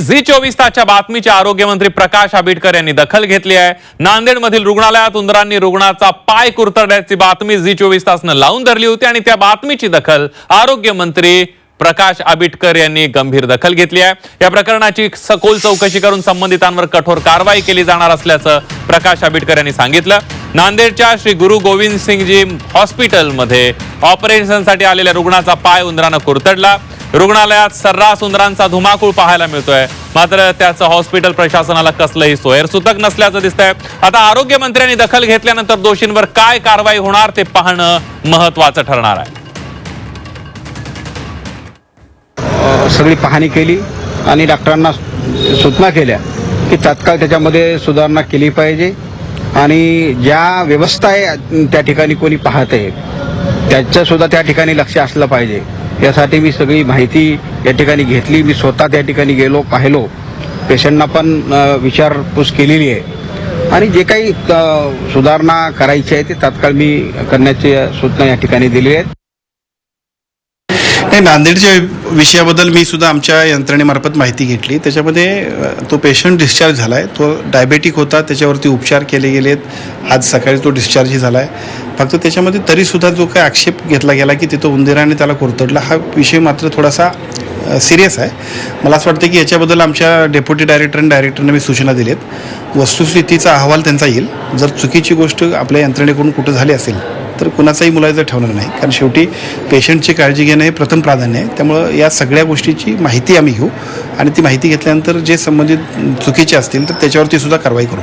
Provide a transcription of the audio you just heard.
Zee चोवीस तासच्या बातमीच्या आरोग्यमंत्री प्रकाश आंबेडकर यांनी दखल घेतली आहे. नांदेडमधील रुग्णालयात उंदरांनी रुग्णाचा पाय कुरतडल्याची बातमी झी चोवीस तासनं लावून धरली होती आणि त्या बातमीची दखल आरोग्यमंत्री प्रकाश आंबेडकर यांनी गंभीर दखल घेतली आहे. या प्रकरणाची सखोल चौकशी करून संबंधितांवर कठोर कारवाई केली जाणार असल्याचं प्रकाश आंबेडकर यांनी सांगितलं. नांदेडच्या श्री गुरु गोविंद सिंगजी हॉस्पिटलमध्ये ऑपरेशनसाठी आलेल्या रुग्णाचा पाय उंदरानं कुरतडला. रुग्णालयात सर्रास उंदरांचा धुमाकूळ पाहायला मिळतोय. मात्र त्याचं हॉस्पिटल प्रशासनाला कसलंही सोयर सुतक नसल्याचं दिसतंय. आता आरोग्यमंत्र्यांनी दखल घेतल्यानंतर दोषींवर काय कारवाई होणार ते पाहणं महत्वाचं ठरणार आहे. सगळी पाहणी केली आणि डॉक्टरांना सूचना केल्या की तात्काळ त्याच्यामध्ये सुधारणा केली पाहिजे. आणि ज्या व्यवस्था आहे त्या ठिकाणी कोणी पाहत आहे त्याचं सुद्धा त्या ठिकाणी लक्ष असलं पाहिजे. यासाठी मी सगळी माहिती या ठिकाणी घेतली. मी स्वतः त्या ठिकाणी गेलो पाहिलो. पेशंटना पण विचारपूस केलेली आहे. आणि जे काही सुधारणा करायची आहे ते तात्काळ मी करण्याची सूचना या ठिकाणी दिली आहेत नाही नांदेडच्या विषयाबद्दल मी सुद्धा आमच्या यंत्रणेमार्फत माहिती घेतली. त्याच्यामध्ये तो पेशंट डिस्चार्ज झाला आहे तो डायबेटिक होता. त्याच्यावरती उपचार केले गेलेत. आज सकाळी तो डिस्चार्जही झाला आहे फक्त त्याच्यामध्ये तरीसुद्धा जो काही आक्षेप घेतला गेला की तिथं उंदिराने त्याला कोरतडला हा विषय मात्र थोडासा सिरियस आहे. मला असं वाटतं की याच्याबद्दल आमच्या डेप्युटी डायरेक्टर आणि डायरेक्टरने मी सूचना दिल्यात वस्तुस्थितीचा अहवाल त्यांचा येईल. जर चुकीची गोष्ट आपल्या यंत्रणेकडून कुठं झाली असेल तर कुणाचाही मुलायचं ठेवणार नाही. कारण शेवटी पेशंटची काळजी घेणं हे प्रथम प्राधान्य आहे. त्यामुळं या सगळ्या गोष्टीची माहिती आम्ही घेऊ आणि ती माहिती घेतल्यानंतर जे संबंधित चुकीचे असतील तर त्याच्यावरती सुद्धा कारवाई करू.